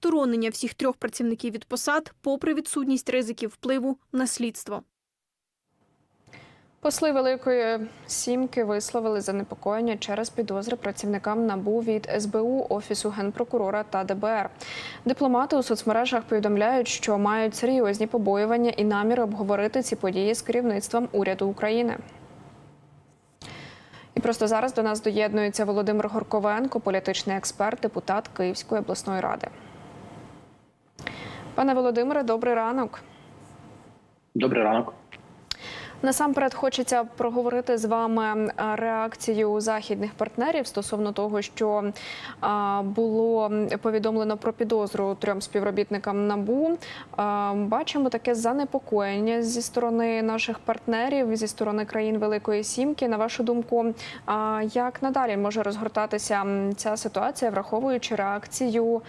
відсторонення всіх трьох працівників від посад, попри відсутність ризиків впливу на слідство. Посли Великої Сімки висловили занепокоєння через підозри працівникам НАБУ від СБУ, Офісу генпрокурора та ДБР. Дипломати у соцмережах повідомляють, що мають серйозні побоювання і наміри обговорити ці події з керівництвом уряду України. І просто зараз до нас доєднується Володимир Горковенко, політичний експерт, депутат Київської обласної ради. Пане Володимире, добрий ранок. Добрий ранок. Насамперед хочеться проговорити з вами е, реакцію західних партнерів стосовно того, що було повідомлено про підозру трьом співробітникам набу. Бачимо таке занепокоєння зі сторони наших партнерів, зі сторони країн Великої Сімки. На вашу думку, як надалі може розгортатися ця ситуація, враховуючи реакцію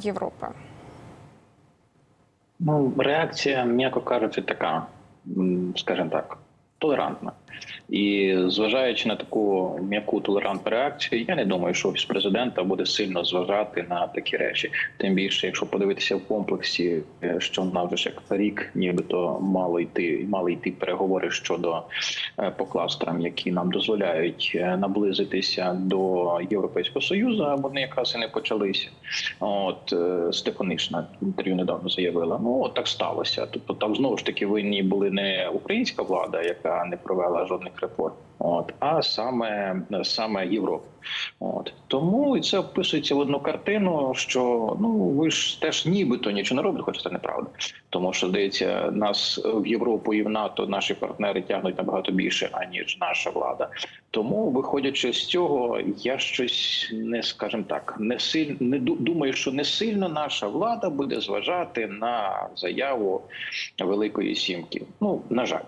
Європи? Ну, реакція, м'яко кажучи, така, скажімо так, толерантна. І зважаючи на таку м'яку толерантну реакцію, я не думаю, що офіс президента буде сильно зважати на такі речі. Тим більше, якщо подивитися в комплексі, е, що в нас вже ж як рік, нібито мало йти, мали йти переговори щодо е, по кластерам, які нам дозволяють е, наблизитися до Європейського союзу. а Вони якраз і не почалися. От Стефанишна інтерв'ю недавно заявила: ну от так сталося. Тобто там знову ж таки винні були не українська влада, яка не провела жодних реформ, от а саме саме Європа. От тому і це вписується в одну картину, що ну ви ж теж нібито нічого не робите, хоча це неправда. Тому що здається, нас в Європу і в НАТО наші партнери тягнуть набагато більше, аніж наша влада. Тому, виходячи з цього, я щось не скажем так, не сильно не думаю, що не сильно наша влада буде зважати на заяву Великої Сімки. Ну на жаль,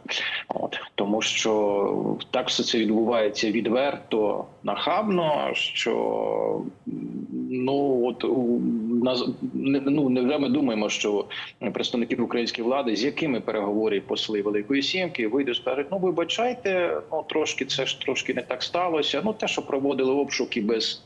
от тому, що так все це відбувається відверто, нахабно. Що ну от ну невже ми думаємо, що представників української влади, з якими переговорять посли Великої Сімки, вийдуть, скажуть, ну вибачайте, ну трошки це ж трошки не так сталося. Ну те, що проводили обшуки без.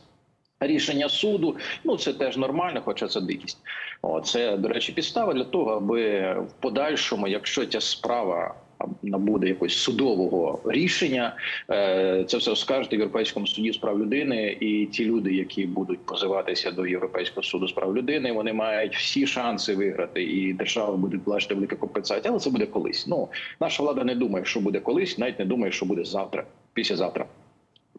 Рішення суду, ну це теж нормально, хоча це дикість. О, це, до речі, підстава для того, аби в подальшому, якщо ця справа набуде якогось судового рішення, е, це все оскаржити в Європейському суді з прав людини, і ті люди, які будуть позиватися до Європейського суду з прав людини, вони мають всі шанси виграти, і держава буде платити велике компенсація. Але це буде колись. Ну наша влада не думає, що буде колись, навіть не думає, що буде завтра, післязавтра.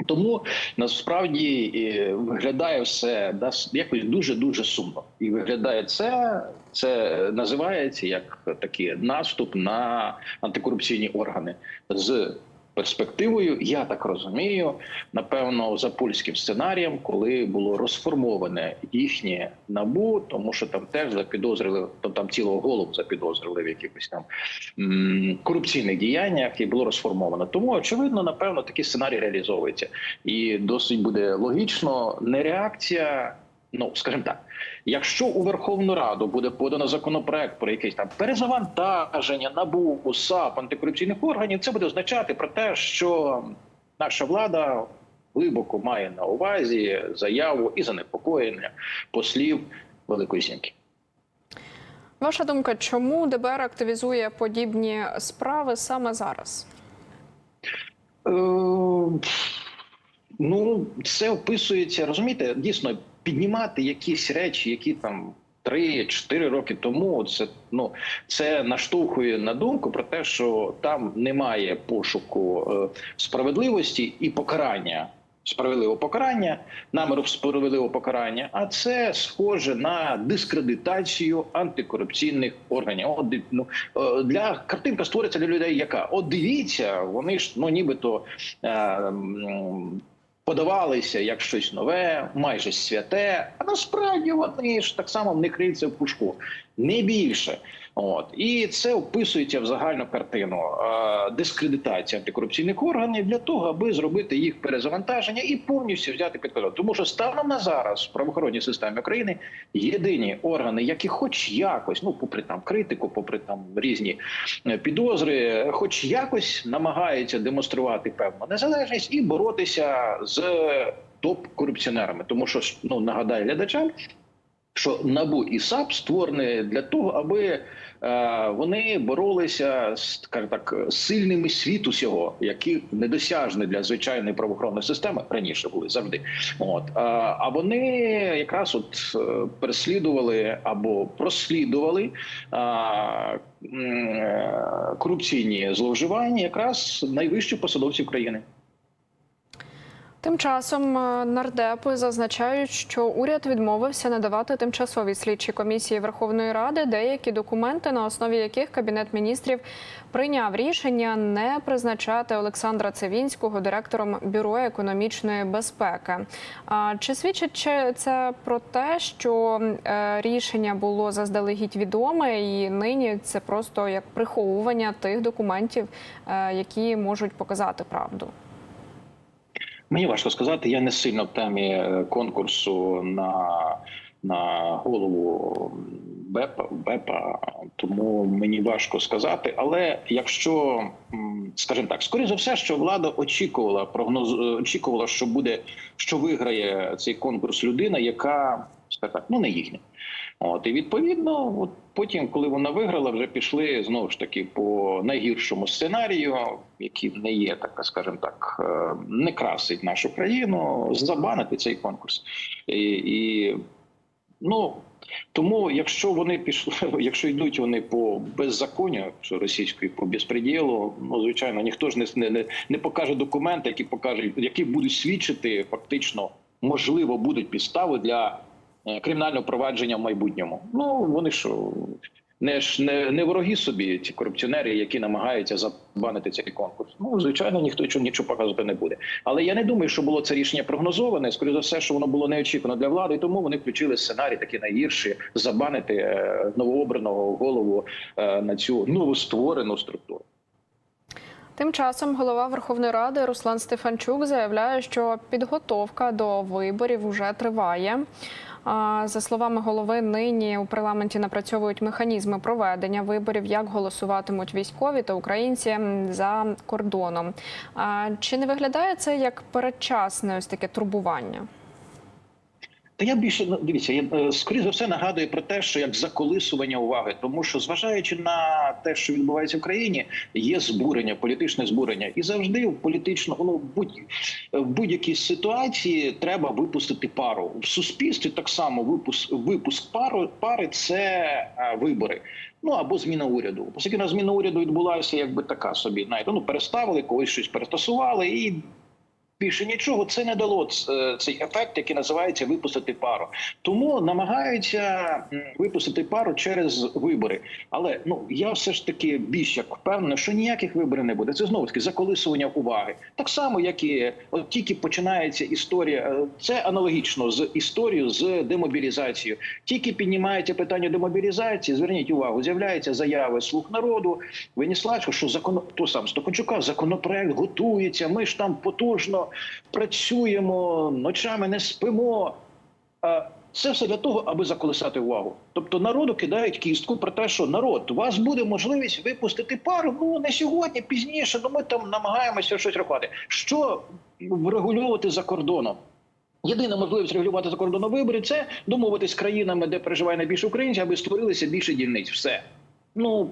Тому насправді е, виглядає все дас- якось дуже дуже сумно, і виглядає це. Це називається як такий наступ на антикорупційні органи з перспективою. Я так розумію, напевно, за польським сценарієм, коли було розформоване їхнє набу, тому що там теж запідозрили, то там цілого голову запідозрили в якихось там корупційних діяннях, і було розформовано. Тому очевидно, напевно, такий сценарій реалізовується, і досить буде логічно не реакція. Ну, скажімо так, якщо у Верховну Раду буде подано законопроект про якесь там перезавантаження НАБУ, САП, антикорупційних органів, це буде означати про те, що наша влада глибоко має на увазі заяву і занепокоєння послів Великої Сімки. Ваша думка, чому ДБР активізує подібні справи саме зараз? Е, Ну, це описується, розумієте, дійсно піднімати якісь речі, які там. Три-чотири роки тому це ну це наштовхує на думку про те, що там немає пошуку е, справедливості і покарання, справедливого покарання, наміру справедливого покарання. А це схоже на дискредитацію антикорупційних органів. От ну е, для картинка створиться для людей, яка от дивіться, вони ж ну нібито. Е, подавалися як щось нове, майже святе. А насправді вони ж так само не криються в пушку, не більше. От і це вписується в загальну картину е, дискредитації антикорупційних органів для того, аби зробити їх перезавантаження і повністю взяти під контроль. Тому що станом на зараз в правоохоронній системі України єдині органи, які, хоч якось, ну попри там критику, попри там різні е, підозри, хоч якось намагаються демонструвати певну незалежність і боротися з топ-корупціонерами. Тому що ну нагадаю глядачам. Що НАБУ і САП створені для того, аби е, вони боролися з так сильними світу сього, які недосяжні для звичайної правоохоронної системи раніше були завжди. От а, а вони якраз от е, переслідували або прослідували а, е, корупційні зловживання, якраз найвищих посадовців країни. Тим часом е, нардепи зазначають, що уряд відмовився надавати тимчасовій слідчій комісії Верховної Ради деякі документи, на основі яких кабінет міністрів прийняв рішення не призначати Олександра Цивінського директором бюро економічної безпеки. А чи свідчить чи це про те, що е, рішення було заздалегідь відоме, і нині це просто як приховування тих документів, е, які можуть показати правду? Мені важко сказати. Я не сильно в темі е, конкурсу на, на голову БЕПа, БЕПа, тому мені важко сказати. Але якщо, скажімо так, скоріше за все, що влада очікувала, прогноз е, очікувала, що буде, що виграє цей конкурс людина, яка так, ну не їхня. От і відповідно, от потім, коли вона виграла, вже пішли знову ж таки по найгіршому сценарію, який не є така, скажімо так, е, не красить нашу країну, забанити цей конкурс. І, і ну тому, якщо вони пішли, якщо йдуть вони по беззаконню, російської по безпреділу, ну звичайно, ніхто ж не, не, не покаже документи, які покажуть, які будуть свідчити фактично, можливо, будуть підстави для кримінального провадження в майбутньому. Ну вони що. Не ж не, не вороги собі ці корупціонери, які намагаються забанити цей конкурс. Ну звичайно, ніхто нічого показувати не буде. Але я не думаю, що було це рішення прогнозоване. Скоріше за все, що воно було неочікувано для влади, і тому вони включили сценарій такий найгірший забанити е, новообраного голову е, на цю новостворену структуру. Тим часом голова Верховної Ради Руслан Стефанчук заявляє, що підготовка до виборів вже триває. За словами голови, нині у парламенті напрацьовують механізми проведення виборів, як голосуватимуть військові та українці за кордоном. Чи не виглядає це як передчасне ось таке турбування? Та я більше ну, дивіться, я е, скоріше за все нагадую про те, що як заколисування уваги, тому що зважаючи на те, що відбувається в країні, є збурення, політичне збурення, і завжди в політично ну, будь в будь-якій ситуації треба випустити пару в суспільстві. Так само випуск випуск пару пари це е, вибори. Ну або зміна уряду. Оскільки на зміна уряду відбулася, якби така собі, знаєте, ну переставили когось щось перетасували і. Більше нічого це не дало цей ефект, який називається випустити пару. Тому намагаються випустити пару через вибори. Але ну я все ж таки більш як впевнений, що ніяких виборів не буде. Це знову таки заколисування уваги. Так само, як і от тільки починається історія. е, Це аналогічно з історією з демобілізацією. Тільки піднімається питання демобілізації. Зверніть увагу, з'являються заяви слуг народу. Веніславського, що закон то сам Стопанчука, законопроект готується. Ми ж там потужно працюємо, ночами не спимо. Це все для того, аби заколисати увагу. Тобто народу кидають кістку про те, що народ, у вас буде можливість випустити пару. Ну не сьогодні, пізніше. Ну ми там намагаємося щось рахувати. Що врегульовувати за кордоном? Єдина можливість регулювати за кордоном вибори це домовитись з країнами, де проживає найбільше українців, аби створилися більше дільниць. Все. Ну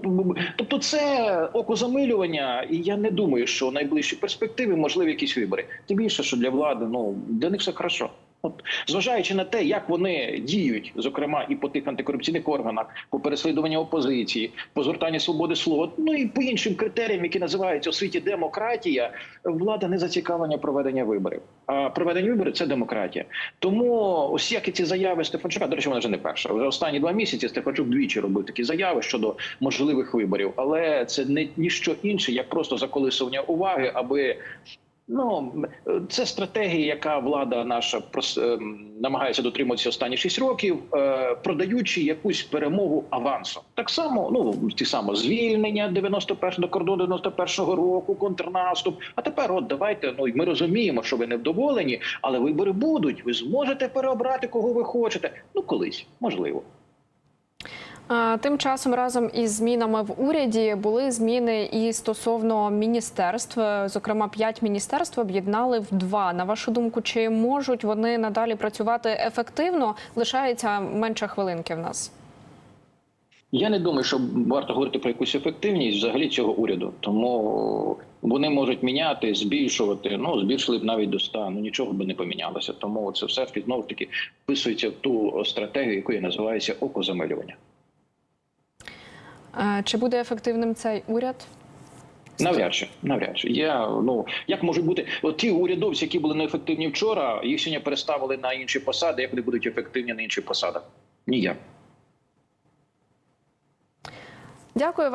тобто, це окозамилювання, і я не думаю, що у найближчій перспективі можливі якісь вибори. Тим більше, що для влади ну для них все хорошо. От зважаючи на те, як вони діють, зокрема і по тих антикорупційних органах, по переслідуванню опозиції, по згортанню свободи слова, ну і по іншим критеріям, які називаються у світі демократія, влада не зацікавлена проведення виборів. А проведення виборів це демократія. Тому ось як і ці заяви Стефанчука, до речі, вона вже не перша. Вже останні два місяці Стефанчук двічі робив такі заяви щодо можливих виборів, але це не ніщо інше, як просто заколисування уваги, аби. Ну це стратегія, яка влада наша ем, намагається дотримуватися останні 6 років, е, продаючи якусь перемогу авансом. Так само, ну ті само звільнення 91 до кордону 91-го року, контрнаступ. А тепер, от давайте. Ну ми розуміємо, що ви невдоволені, але вибори будуть. Ви зможете переобрати кого ви хочете. Ну колись можливо. Тим часом разом із змінами в уряді були зміни і стосовно міністерств. Зокрема, п'ять міністерств об'єднали в два. На вашу думку, чи можуть вони надалі працювати ефективно? Лишається менше хвилинки в нас. Я не думаю, що варто говорити про якусь ефективність взагалі цього уряду. Тому вони можуть міняти, збільшувати. Ну збільшили б навіть до 100, ну нічого би не помінялося. Тому це все знову таки вписується в ту стратегію, яку називається окозамилювання. Е, Чи буде ефективним цей уряд? Навряд чи, навряд чи. Я ну як можуть бути от ті урядовці, які були неефективні вчора, їх сьогодні переставили на інші посади. Як вони будуть ефективні на інших посадах? Ніяк. Дякую вам.